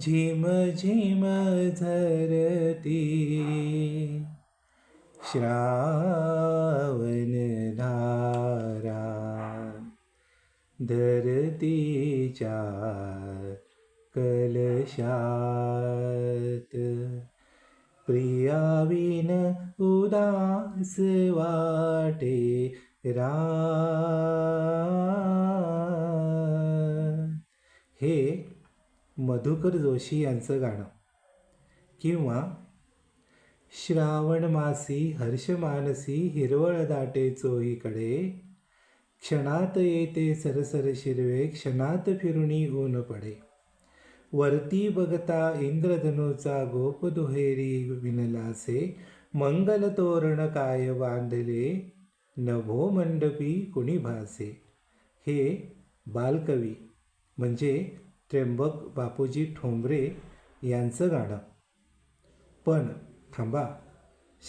झिम झिम झरती श्रावण धारा धरतीच्या कलशात. प्रियाविन उदास वाटे रा हे मधुकर जोशी यांचं गाणं. किंवा श्रावण मासी हर्षमानसी हिरवळ दाटे चोहीकडे क्षणात येते सरसर शिरवे क्षणात फिरुणी ऊन पडे. वरती बघता इंद्रधनुचा गोप दुहेरी विनलासे मंगल तोरण काय बांधले नभो मंडपी कुणी भासे. हे बालकवी म्हणजे त्र्यंबक बापूजी ठोंबरे यांचं गाणं. पण थांबा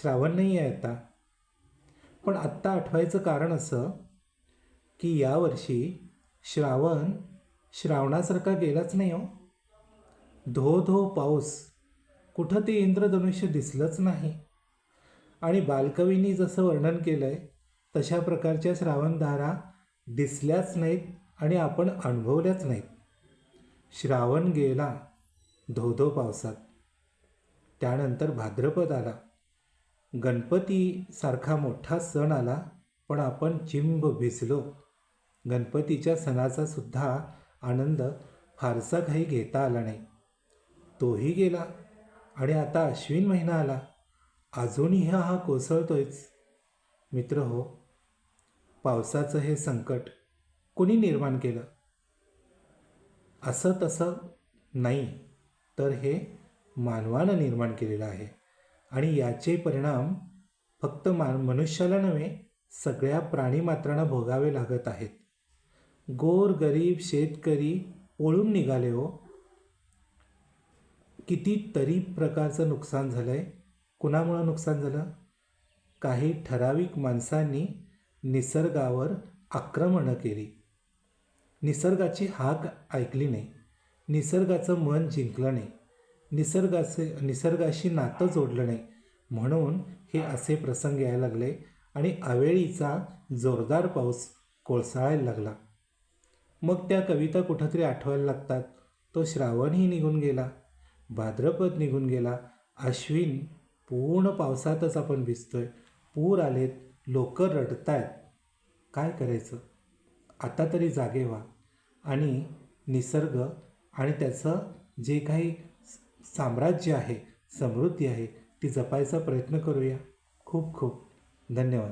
श्रावण नाही आहे आता. पण आत्ता आठवायचं कारण असं की यावर्षी श्रावण श्रावणासारखा गेलाच नाही हो. धो धो पाऊस कुठं ते इंद्रधनुष्य दिसलंच नाही. आणि बालकवींनी जसं वर्णन केलं आहे तशा प्रकारच्या श्रावणधारा दिसल्याच नाहीत आणि आपण अनुभवल्याच नाहीत. श्रावण गेला धोधो पावसात. त्यानंतर भाद्रपद आला. गणपतीसारखा मोठा सण आला पण आपण चिंब भिजलो. गणपतीच्या सणाचा सुद्धा आनंद फारसा काही घेता आला नाही. तोही गेला आणि आता अश्विन महिना आला. अजूनही हा कोसळतोयच. मित्र हो पावसाचं हे संकट कोणी निर्माण केलं? असं तसं नाही. तर हे मानवानं निर्माण केलेलं आहे. आणि याचे परिणाम फक्त मान मनुष्याला नव्हे सगळ्या प्राणीमात्रांना भोगावे लागत आहेत. गोर गरीब शेतकरी पळून निघाले हो. कितीतरी प्रकारचं नुकसान झालं आहे कुणामुळं नुकसान झालं? काही ठराविक माणसांनी निसर्गावर आक्रमणं केली. निसर्गाची हाक ऐकली नाही. निसर्गाचं मन जिंकलं नाही. निसर्गाचे निसर्गाशी नातं जोडलं नाही. म्हणून हे असे प्रसंग यायला लागले आणि अवेळीचा जोरदार पाऊस कोळसाळायला लागला. मग त्या कविता कुठंतरी आठवायला लागतात. तो श्रावणही निघून गेला. भाद्रपद निघून गेला. अश्विन पूर्ण पावसातच आपण भिजतोय. पूर आलेत. लोक रडतायत. काय करायचं? आता तरी जागे व्हा. आणि निसर्ग आणि त्याचं जे काही साम्राज्य आहे समृद्धी आहे ती जपायचा प्रयत्न करूया. खूप खूप धन्यवाद.